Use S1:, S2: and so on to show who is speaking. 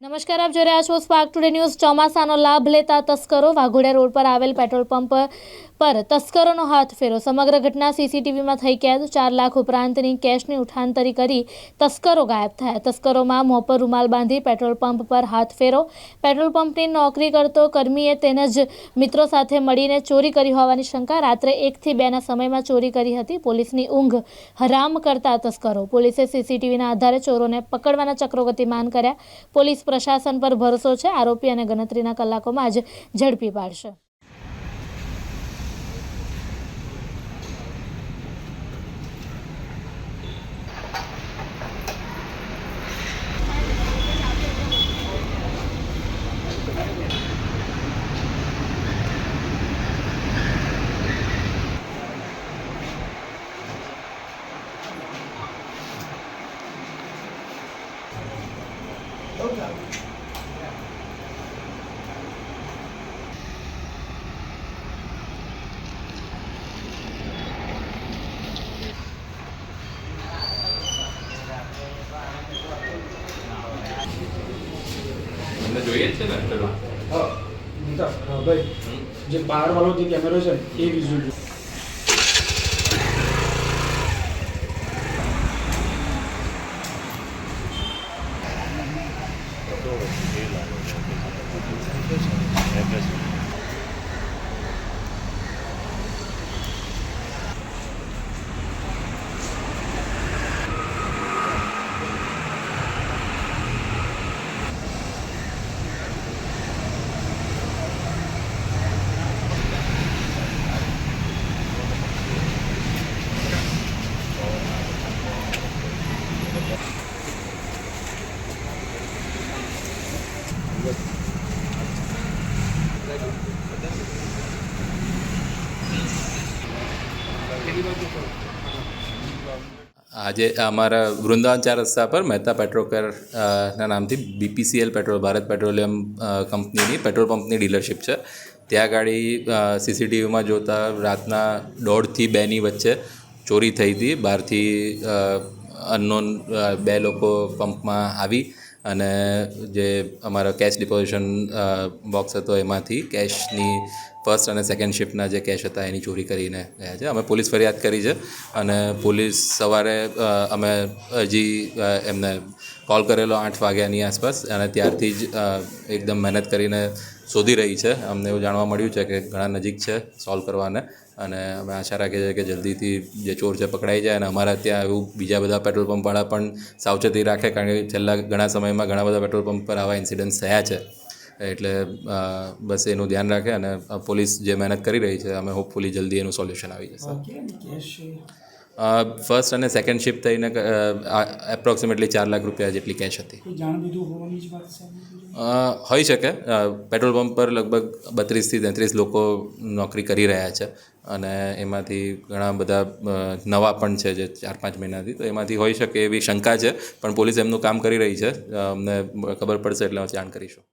S1: નમસ્કાર, આપ જોઈ રહ્યા છો સ્પાર્ક ટુડે ન્યૂઝ ચોમાસાનો લાભ લેતા તસ્કરો વાઘોડિયા રોડ પર આવેલ પેટ્રોલ પંપ પર તસ્કરોનો હાથ ફેરો. સમગ્ર ઘટના સીસીટીવીમાં થઈ કેદ. ચાર લાખ ઉપરાંતની કેશની ઉઠાંતરી કરી તસ્કરો ગાયબ થયા. તસ્કરોમાં મોં પર રૂમાલ બાંધી પેટ્રોલ પંપ પર હાથ ફેરો. પેટ્રોલ પંપની નોકરી કરતો કર્મીએ તેના જ મિત્રો સાથે મળીને ચોરી કરી હોવાની શંકા. રાત્રે એકથી બેના સમયમાં ચોરી કરી હતી. પોલીસની ઊંઘ હરામ કરતા તસ્કરો. પોલીસે સીસીટીવીના આધારે ચોરોને પકડવાના ચક્રો ગતિમાન કર્યા. પોલીસ પ્રશાસન પર ભરોસો છે. આરોપી અને ગણતરીના કલાકોમાં જ ઝડપી પાડશે.
S2: તમને જોઈએ છે ને પેલું
S3: હા. ભાઈ. જે બહાર વાળો જે કેમેરો છે એ વિઝ્યુઅલ సంతోషం
S2: આજે અમારા વૃંદાવન ચાર રસ્તા પર મહેતા પેટ્રોકર ના નામથી બીપીસીએલ પેટ્રોલ, ભારત પેટ્રોલિયમ કંપનીની પેટ્રોલ પંપની ડીલરશીપ છે. ત્યાં ગાડી સીસીટીવીમાં જોતા રાતના દોઢથી બેની વચ્ચે ચોરી થઈ હતી. બહારથી અનનોન બે લોકો પંપમાં આવી અને જે અમારા કેશ ડિપોઝિશન બોક્સ હતો એમાંથી કેશની ફર્સ્ટ અને સેકન્ડ શિફ્ટના જે કેશ હતા, એની ચોરી કરીને ગયા છે. અમે પોલીસ ફરિયાદ કરી છે અને પોલીસ સવારે અમે હજી એમને કોલ કરેલો આઠ વાગ્યાની આસપાસ અને ત્યારથી જ એકદમ મહેનત કરીને શોધી રહી છે. અમને એવું જાણવા મળ્યું છે કે ઘણા નજીક છે સોલ્વ કરવાને અને અમે આશા રાખીએ છીએ કે જલ્દીથી જે ચોર છે પકડાઈ જાય અને અમારા ત્યાં એવું બીજા બધા પેટ્રોલ પંપવાળા પણ સાવચેતી રાખે, કારણ કે છેલ્લા ઘણા સમયમાં ઘણા બધા પેટ્રોલ પંપ પર આવા ઇન્સિડન્ટ્સ થયા છે. એટલે બસ એનું ધ્યાન રાખે અને પોલીસ જે મહેનત કરી રહી છે અમે હોપફુલી જલ્દી એનું સોલ્યુશન આવી જશે. ફર્સ્ટ અને સેકન્ડ શિફ્ટ થઈને એપ્રોક્સિમેટલી ચાર લાખ રૂપિયા જેટલી કેશ હતી. હોઈ શકે. પેટ્રોલ પંપ પર લગભગ બત્રીસથી તેત્રીસ લોકો નોકરી કરી રહ્યા છે. અને એમાંથી ઘણા બધા નવા પણ છે જે ચાર પાંચ મહિનાથી. તો એમાંથી હોઈ શકે એવી શંકા છે પણ પોલીસ એમનું કામ કરી રહી છે. અમને ખબર પડશે એટલે જાણ કરીશું.